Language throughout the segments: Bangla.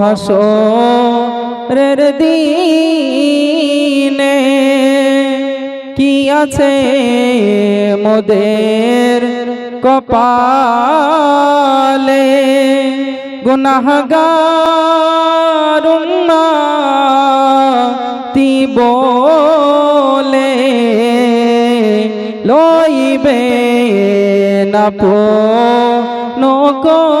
হাসরের দিনে। কি আছে মোদের কপালে? গুনাহগার তি বলে লইবে না পো ইয়া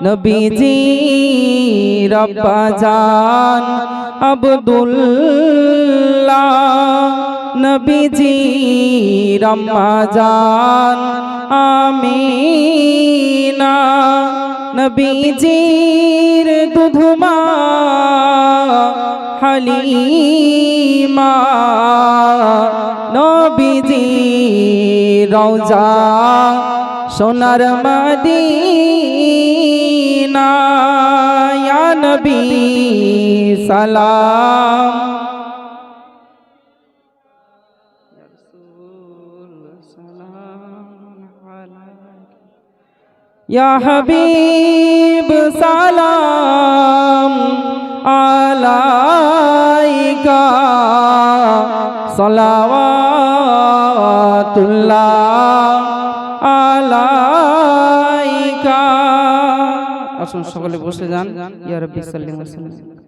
নবীজি রব্বা জান নবীজি রম্মা জান আমিনা নবীজির দুধমা হালিমা নবীজি রওজা সোনার মদিনা নবী সালাম। ইয়া হাবিব সালাম আলাইকা সালাওয়াতুল্লাহ আলাইকা আসুন সকলে বসে যান। ইয়ারব্বি ওয়াসাল্লাম।